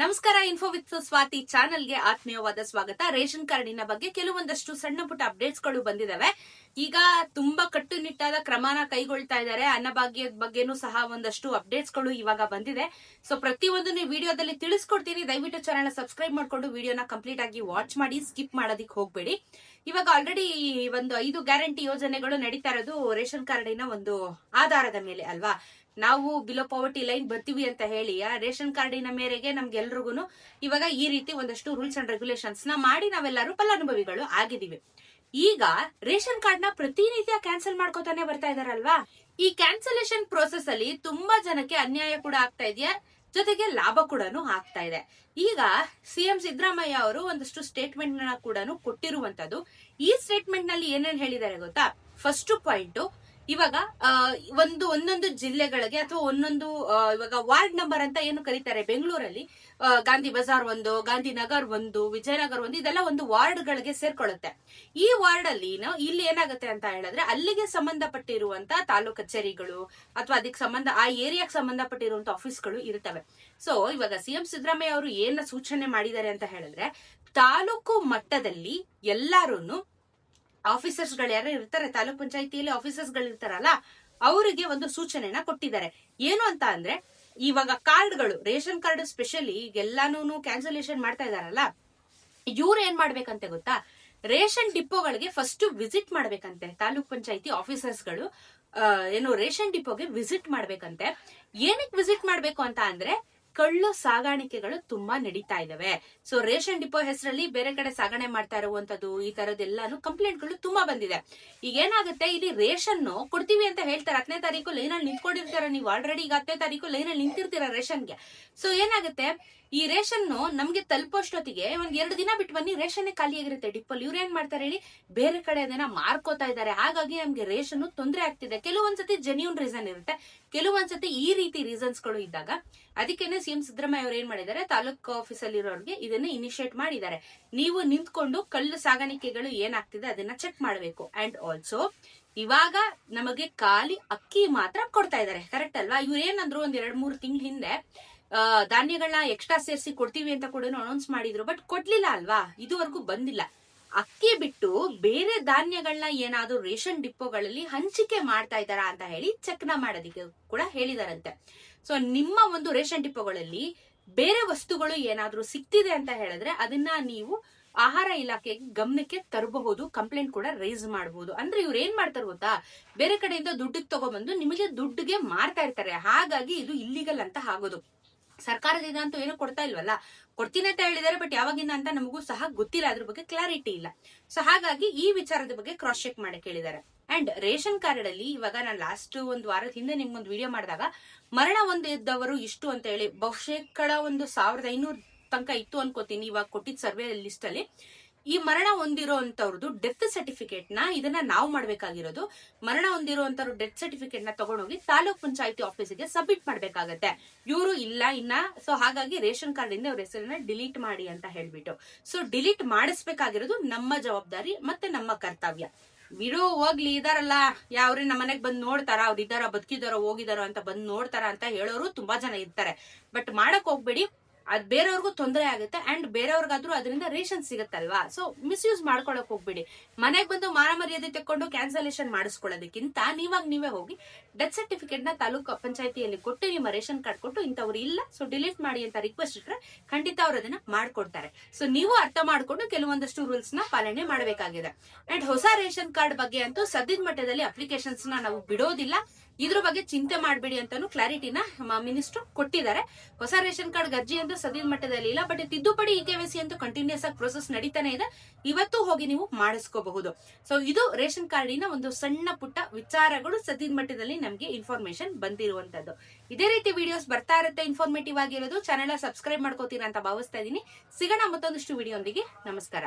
ನಮಸ್ಕಾರ info with Swati ಚಾನೆಲ್ಗೆ ಆತ್ಮೀಯವಾದ ಸ್ವಾಗತ. ರೇಷನ್ ಕಾರ್ಡಿನ ಬಗ್ಗೆ ಕೆಲವೊಂದಷ್ಟು ಸಣ್ಣ ಪುಟ್ಟ ಅಪ್ಡೇಟ್ಸ್ಗಳು ಬಂದಿದಾವೆ. ಈಗ ತುಂಬಾ ಕಟ್ಟುನಿಟ್ಟಾದ ಕ್ರಮನ ಕೈಗೊಳ್ತಾ ಇದ್ದಾರೆ. ಅನ್ನಭಾಗ್ಯದ ಬಗ್ಗೆನೂ ಸಹ ಒಂದಷ್ಟು ಅಪ್ಡೇಟ್ಸ್ಗಳು ಇವಾಗ ಬಂದಿದೆ. ಸೊ ಪ್ರತಿಯೊಂದು ನೀವು ವಿಡಿಯೋದಲ್ಲಿ ತಿಳಿಸ್ಕೊಡ್ತೀನಿ. ದಯವಿಟ್ಟು ಚಾನೆಲ್ ಸಬ್ಸ್ಕ್ರೈಬ್ ಮಾಡ್ಕೊಂಡು ವಿಡಿಯೋನ ಕಂಪ್ಲೀಟ್ ಆಗಿ ವಾಚ್ ಮಾಡಿ ಸ್ಕಿಪ್ ಮಾಡೋದಕ್ಕೆ ಹೋಗ್ಬೇಡಿ. ಇವಾಗ ಆಲ್ರೆಡಿ ಒಂದು ಐದು ಗ್ಯಾರಂಟಿ ಯೋಜನೆಗಳು ನಡೀತಾ ಇರೋದು ರೇಷನ್ ಕಾರ್ಡಿನ ಒಂದು ಆಧಾರದ ಮೇಲೆ ಅಲ್ವಾ? ನಾವು ಬಿಲೋ ಪಾವರ್ಟಿ ಲೈನ್ ಬರ್ತೀವಿ ಅಂತ ಹೇಳಿ, ಆ ರೇಷನ್ ಕಾರ್ಡಿನ ಮೇರೆಗೆ ನಮ್ಗೆಲ್ರಿಗೂ ಇವಾಗ ಈ ರೀತಿ ಒಂದಷ್ಟು ರೂಲ್ಸ್ ಅಂಡ್ ರೆಗ್ಯುಲೇಷನ್ಸ್ನ ಮಾಡಿ ನಾವೆಲ್ಲರೂ ಫಲಾನುಭವಿಗಳು ಆಗಿದೀವಿ ಈಗ ರೇಷನ್ ಕಾರ್ಡ್ನ ಪ್ರತಿನಿತ್ಯ ಕ್ಯಾನ್ಸಲ್ ಮಾಡ್ಕೋತಾನೆ ಬರ್ತಾ ಇದಾರಲ್ವಾ? ಈ ಕ್ಯಾನ್ಸಲೇಷನ್ ಪ್ರೋಸೆಸ್ ಅಲ್ಲಿ ತುಂಬಾ ಜನಕ್ಕೆ ಅನ್ಯಾಯ ಕೂಡ ಆಗ್ತಾ ಇದೆಯಾ? ಜೊತೆಗೆ ಲಾಭ ಕೂಡ ಆಗ್ತಾ ಇದೆ. ಈಗ ಸಿಎಂ ಸಿದ್ದರಾಮಯ್ಯ ಅವರು ಒಂದಷ್ಟು ಸ್ಟೇಟ್ಮೆಂಟ್ ಕೂಡ ಕೊಟ್ಟಿರುವಂತದ್ದು. ಈ ಸ್ಟೇಟ್ಮೆಂಟ್ನಲ್ಲಿ ಏನೇನ್ ಹೇಳಿದ್ದಾರೆ ಗೊತ್ತಾ? ಫಸ್ಟ್ ಪಾಯಿಂಟ್ ಇವಾಗ ಒಂದು, ಒಂದೊಂದು ಜಿಲ್ಲೆಗಳಿಗೆ ಅಥವಾ ಒಂದೊಂದು ಇವಾಗ ವಾರ್ಡ್ ನಂಬರ್ ಅಂತ ಏನು ಕರೀತಾರೆ? ಬೆಂಗಳೂರಲ್ಲಿ ಗಾಂಧಿ ಬಜಾರ್ ಒಂದು ಗಾಂಧಿನಗರ್ ಒಂದು, ವಿಜಯನಗರ ಒಂದು, ಇದೆಲ್ಲ ಒಂದು ವಾರ್ಡ್ ಗಳಿಗೆ ಸೇರ್ಕೊಳ್ಳುತ್ತೆ. ಈ ವಾರ್ಡ್ ಅಲ್ಲಿ ಇಲ್ಲಿ ಏನಾಗುತ್ತೆ ಅಂತ ಹೇಳಿದ್ರೆ, ಅಲ್ಲಿಗೆ ಸಂಬಂಧಪಟ್ಟಿರುವಂತ ತಾಲೂಕ್ ಕಚೇರಿಗಳು ಅಥವಾ ಅದಕ್ಕೆ ಸಂಬಂಧ, ಆ ಏರಿಯಾಗೆ ಸಂಬಂಧಪಟ್ಟಿರುವಂತ ಆಫೀಸ್ಗಳು ಇರ್ತವೆ. ಸೊ ಇವಾಗ ಸಿಎಂ ಸಿದ್ದರಾಮಯ್ಯ ಅವರು ಏನ ಸೂಚನೆ ಮಾಡಿದ್ದಾರೆ ಅಂತ ಹೇಳಿದ್ರೆ, ತಾಲೂಕು ಮಟ್ಟದಲ್ಲಿ ಎಲ್ಲಾರು ಆಫೀಸರ್ಸ್ಗಳು ಯಾರು ಇರ್ತಾರೆ, ತಾಲೂಕ್ ಪಂಚಾಯತಿಯಲ್ಲಿ ಆಫೀಸರ್ಸ್ಗಳು ಇರ್ತಾರಲ್ಲ, ಅವರಿಗೆ ಒಂದು ಸೂಚನೆನ ಕೊಟ್ಟಿದ್ದಾರೆ. ಏನು ಅಂತ ಅಂದ್ರೆ, ಇವಾಗ ಕಾರ್ಡ್ಗಳು, ರೇಷನ್ ಕಾರ್ಡ್ ಸ್ಪೆಷಲಿ ಎಲ್ಲಾನು ಕ್ಯಾನ್ಸಲೇಷನ್ ಮಾಡ್ತಾ ಇದಾರಲ್ಲ, ಇವ್ರು ಏನ್ ಮಾಡ್ಬೇಕಂತೆ ಗೊತ್ತಾ? ರೇಷನ್ ಡಿಪೋಗಳಿಗೆ ಫಸ್ಟ್ ವಿಸಿಟ್ ಮಾಡ್ಬೇಕಂತೆ, ತಾಲೂಕ್ ಪಂಚಾಯತಿ ಆಫೀಸರ್ಸ್ಗಳು ಏನು ರೇಷನ್ ಡಿಪೋಗೆ ವಿಸಿಟ್ ಮಾಡ್ಬೇಕಂತೆ. ಏನಕ್ಕೆ ವಿಸಿಟ್ ಮಾಡ್ಬೇಕು ಅಂತ ಅಂದ್ರೆ ಕಳ್ಳು ಸಾಗಾಣಿಕೆಗಳು ತುಂಬಾ ನಡೀತಾ ಇದಾವೆ. ಸೊ ರೇಷನ್ ಡಿಪೋ ಹೆಸರಲ್ಲಿ ಬೇರೆ ಕಡೆ ಸಾಗಣೆ ಮಾಡ್ತಾ ಇರುವಂತದ್ದು, ಈ ತರದೆಲ್ಲಾನು ಕಂಪ್ಲೇಂಟ್ಗಳು ತುಂಬಾ ಬಂದಿದೆ. ಈಗ ಏನಾಗುತ್ತೆ, ಇಲ್ಲಿ ರೇಷನ್ ಕೊಡ್ತೀವಿ ಅಂತ ಹೇಳ್ತಾರೆ. ಹತ್ತನೇ ತಾರೀಕು ಲೈನಲ್ಲಿ ನಿಂತ್ಕೊಂಡಿರ್ತಾರ. ನೀವು ಆಲ್ರೆಡಿ ಈಗ ಹತ್ತನೇ ತಾರೀಕು ಲೈನಲ್ಲಿ ನಿಂತಿರ್ತೀರ ರೇಷನ್ಗೆ? ಸೊ ಏನಾಗುತ್ತೆ, ಈ ರೇಷನ್ ನಮ್ಗೆ ತಲುಪೋಷ್ಟೊತ್ತಿಗೆ ಒಂದ್ ಎರಡು ದಿನ ಬಿಟ್ಟು ಬನ್ನಿ, ರೇಷನ್ ಖಾಲಿಯಾಗಿರುತ್ತೆ. ಡಿಪ್ಪಲ್ಲಿ ಇವ್ರು ಏನ್ ಮಾಡ್ತಾರೆ ಹೇಳಿ, ಬೇರೆ ಕಡೆ ಅದನ್ನ ಮಾರ್ಕೋತಾ ಇದ್ದಾರೆ. ಹಾಗಾಗಿ ನಮ್ಗೆ ರೇಷನ್ ತೊಂದರೆ ಆಗ್ತಿದೆ. ಕೆಲವೊಂದ್ಸತಿ ಜೆನ್ಯೂನ್ ರೀಸನ್ ಇರುತ್ತೆ. ಕೆಲವೊಂದ್ಸತಿ ಈ ರೀತಿ ರೀಸನ್ಸ್ಗಳು ಇದ್ದಾಗ, ಅದಕ್ಕೇನೆ ಸಿಎಂ ಸಿದ್ದರಾಮಯ್ಯ ಅವರು ಏನ್ ಮಾಡಿದ್ದಾರೆ? ತಾಲೂಕು ಆಫೀಸ್ ಅಲ್ಲಿರೋರಿಗೆ ಇದನ್ನ ಇನಿಷಿಯೇಟ್ ಮಾಡಿದ್ದಾರೆ. ನೀವು ನಿಂತ್ಕೊಂಡು ಕಲ್ಲು ಸಾಗಾಣಿಕೆಗಳು ಏನಾಗ್ತಿದೆ ಅದನ್ನ ಚೆಕ್ ಮಾಡಬೇಕು. ಅಂಡ್ ಆಲ್ಸೋ ಇವಾಗ ನಮಗೆ ಖಾಲಿ ಅಕ್ಕಿ ಮಾತ್ರ ಕೊಡ್ತಾ ಇದ್ದಾರೆ. ಕರೆಕ್ಟ್ ಅಲ್ವಾ? ಇವ್ರು ಏನಂದ್ರು ಒಂದ್ ಎರಡ್ ಮೂರ್ ತಿಂಗಳ ಹಿಂದೆ ಧಾನ್ಯಗಳನ್ನ ಎಕ್ಸ್ಟ್ರಾ ಸೇರಿಸಿ ಕೊಡ್ತೀವಿ ಅಂತ ಕೂಡ ಅನೌನ್ಸ್ ಮಾಡಿದ್ರು ಬಟ್ ಕೊಡ್ಲಿಲ್ಲ ಅಲ್ವಾ? ಇದುವರೆಗೂ ಬಂದಿಲ್ಲ. ಅಕ್ಕಿ ಬಿಟ್ಟು ಬೇರೆ ಧಾನ್ಯಗಳನ್ನ ಏನಾದ್ರೂ ರೇಷನ್ ಡಿಪ್ಪೋಗಳಲ್ಲಿ ಹಂಚಿಕೆ ಮಾಡ್ತಾ ಇದ್ದಾರಾ ಅಂತ ಹೇಳಿ ಚೆಕ್ನ ಮಾಡೋದಿಕ್ಕೆ ಕೂಡ ಹೇಳಿದಾರಂತೆ. ಸೊ ನಿಮ್ಮ ಒಂದು ರೇಷನ್ ಡಿಪ್ಪೋಗಳಲ್ಲಿ ಬೇರೆ ವಸ್ತುಗಳು ಏನಾದ್ರೂ ಸಿಕ್ತಿದೆ ಅಂತ ಹೇಳಿದ್ರೆ ಅದನ್ನ ನೀವು ಆಹಾರ ಇಲಾಖೆಗೆ ಗಮನಕ್ಕೆ ತರಬಹುದು ಕಂಪ್ಲೇಂಟ್ ಕೂಡ ರೈಸ್ ಮಾಡಬಹುದು ಅಂದ್ರೆ ಇವ್ರು ಏನ್ ಮಾಡ್ತಾರೆ ಗೊತ್ತಾ? ಬೇರೆ ಕಡೆಯಿಂದ ದುಡ್ಡಿಗೆ ತಗೊಬಂದು ನಿಮಗೆ ದುಡ್ಡಿಗೆ ಮಾರ್ತಾ ಇರ್ತಾರೆ. ಹಾಗಾಗಿ ಇದು ಇಲ್ಲಿಗಲ್ ಅಂತ ಆಗೋದು. ಸರ್ಕಾರದಿಂದ ಅಂತೂ ಏನು ಕೊಡ್ತಾ ಇಲ್ವಲ್ಲ? ಕೊಡ್ತೀನಿ ಅಂತ ಹೇಳಿದಾರೆ ಬಟ್ ಯಾವಾಗಿಂದ ಅಂತ ನಮಗೂ ಸಹ ಗೊತ್ತಿಲ್ಲ. ಅದ್ರ ಬಗ್ಗೆ ಕ್ಲಾರಿಟಿ ಇಲ್ಲ. ಸೊ ಹಾಗಾಗಿ ಈ ವಿಚಾರದ ಬಗ್ಗೆ ಕ್ರಾಸ್ ಚೆಕ್ ಮಾಡಿ ಕೇಳಿದ್ದಾರೆ ಅಂಡ್ ರೇಷನ್ ಕಾರ್ಡ್ ಅಲ್ಲಿ ಇವಾಗ ನಾನು ಲಾಸ್ಟ್ ಒಂದು ವಾರದ ಹಿಂದೆ ನಿಮ್ಗೊಂದು ವಿಡಿಯೋ ಮಾಡಿದಾಗ, ಮರಣ ಹೊಂದಿದ್ದವರು ಇಷ್ಟು ಅಂತ ಹೇಳಿ ಬಹುಶೇಕಡ ಒಂದು ಸಾವಿರದ ಐನೂರು ತನಕ ಇತ್ತು ಅನ್ಕೋತೀನಿ. ಇವಾಗ ಕೊಟ್ಟಿದ್ದ ಸರ್ವೆ ಲಿಸ್ಟ್ ಅಲ್ಲಿ ಈ ಮರಣ ಹೊಂದಿರುವಂತವ್ರದ್ದು ಡೆತ್ ಸರ್ಟಿಫಿಕೇಟ್ನ ಇದನ್ನ ನಾವು ಮಾಡಬೇಕಾಗಿರೋದು. ಮರಣ ಹೊಂದಿರುವಂತವ್ರು ಡೆತ್ ಸರ್ಟಿಫಿಕೇಟ್ನ ತಗೊಂಡೋಗಿ ತಾಲೂಕ್ ಪಂಚಾಯತಿ ಆಫೀಸಿಗೆ ಸಬ್ಮಿಟ್ ಮಾಡ್ಬೇಕಾಗತ್ತೆ. ಇವರು ಇಲ್ಲ, ಇನ್ನ. ಸೊ ಹಾಗಾಗಿ ರೇಷನ್ ಕಾರ್ಡ್ ಇಂದ ಅವ್ರ ಹೆಸರನ್ನ ಡಿಲೀಟ್ ಮಾಡಿ ಅಂತ ಹೇಳ್ಬಿಟ್ಟು. ಸೊ ಡಿಲೀಟ್ ಮಾಡಿಸ್ಬೇಕಾಗಿರೋದು ನಮ್ಮ ಜವಾಬ್ದಾರಿ ಮತ್ತೆ ನಮ್ಮ ಕರ್ತವ್ಯ. ಬಿಡು ಹೋಗ್ಲಿ, ಇದಾರಲ್ಲ. ಯಾವ್ರಿ ನಮ್ಮ ಮನೆಗ್ ಬಂದ್ ನೋಡ್ತಾರ? ಅವ್ರು ಇದಾರ ಬದುಕಿದಾರೋ ಹೋಗಿದಾರೋ ಅಂತ ಬಂದ್ ನೋಡ್ತಾರ ಅಂತ ಹೇಳೋರು ತುಂಬಾ ಜನ ಇರ್ತಾರೆ. ಬಟ್ ಮಾಡಕ್ ಹೋಗ್ಬೇಡಿ. ಅದ್ ಬೇರೆಯವ್ರಿಗೂ ತೊಂದರೆ ಆಗುತ್ತೆ ಅಂಡ್ ಬೇರೆಯವ್ರಿಗಾದ್ರೂ ಅದರಿಂದ ರೇಷನ್ ಸಿಗುತ್ತಲ್ವಾ? ಸೊ ಮಿಸ್ಯೂಸ್ ಮಾಡ್ಕೊಳಕ್ ಹೋಗ್ಬಿಡಿ. ಮನೆಗೆ ಬಂದು ಮಾನ ಮರ್ಯಾದೆ ತಕೊಂಡು ಕ್ಯಾನ್ಸಲೇಷನ್ ಮಾಡಿಸ್ಕೊಳ್ಳೋದಕ್ಕಿಂತ ನೀವಾಗ ನೀವೇ ಹೋಗಿ ಡೆತ್ ಸರ್ಟಿಫಿಕೇಟ್ನ ತಾಲೂಕು ಪಂಚಾಯತಿಯಲ್ಲಿ ಕೊಟ್ಟು ನಿಮ್ಮ ರೇಷನ್ ಕಾರ್ಡ್ ಕೊಟ್ಟು ಇಂಥವ್ರು ಇಲ್ಲ ಸೊ ಡಿಲೀಟ್ ಮಾಡಿ ಅಂತ ರಿಕ್ವೆಸ್ಟ್ ಇಟ್ರೆ ಖಂಡಿತ ಅವ್ರು ಅದನ್ನ ಮಾಡ್ಕೊಡ್ತಾರೆ. ಸೊ ನೀವು ಅರ್ಥ ಮಾಡಿಕೊಂಡು ಕೆಲವೊಂದಷ್ಟು ರೂಲ್ಸ್ನ ಪಾಲನೆ ಮಾಡಬೇಕಾಗಿದೆ. ಅಂಡ್ ಹೊಸ ರೇಷನ್ ಕಾರ್ಡ್ ಬಗ್ಗೆ ಅಂತೂ ಸದ್ಯದ ಮಟ್ಟದಲ್ಲಿ ಅಪ್ಲಿಕೇಶನ್ಸ್ ನಾವು ಬಿಡೋದಿಲ್ಲ. ಇದ್ರ ಬಗ್ಗೆ ಚಿಂತೆ ಮಾಡಬೇಡಿ ಅಂತಾನು ಕ್ಲಾರಿಟಿನ ಮಿನಿಸ್ಟರ್ ಕೊಟ್ಟಿದ್ದಾರೆ. ಹೊಸ ರೇಷನ್ ಕಾರ್ಡ್ ಗರ್ಜಿ ಅಂತ ಸದ್ಯದ ಮಟ್ಟದಲ್ಲಿ ಇಲ್ಲ ಬಟ್ ತಿದ್ದುಪಡಿ ಇ ಸಿ ಅಂತ ಕಂಟಿನ್ಯೂಸ್ ಆಗಿ ಪ್ರೊಸೆಸ್ ನಡೀತಾನೆ ಇದೆ. ಇವತ್ತು ಹೋಗಿ ನೀವು ಮಾಡಿಸ್ಕೋಬಹುದು. ಸೊ ಇದು ರೇಷನ್ ಕಾರ್ಡಿನ ಒಂದು ಸಣ್ಣ ಪುಟ್ಟ ವಿಚಾರಗಳು ಸದ್ಯದ ಮಟ್ಟದಲ್ಲಿ ನಮಗೆ ಇನ್ಫಾರ್ಮೇಶನ್ ಬಂದಿರುವಂತದ್ದು. ಇದೇ ರೀತಿ ವಿಡಿಯೋಸ್ ಬರ್ತಾ ಇರುತ್ತೆ ಇನ್ಫಾರ್ಮೇಟಿವ್ ಆಗಿರೋದು. ಚಾನೆಲ್ ಸಬ್ಸ್ಕ್ರೈಬ್ ಮಾಡ್ಕೋತೀರಾ ಅಂತ ಭಾವಿಸ್ತಾ ಇದೀನಿ ಸಿಗೋಣ ಮತ್ತೊಂದಿಷ್ಟು ವಿಡಿಯೋ ನಮಸ್ಕಾರ.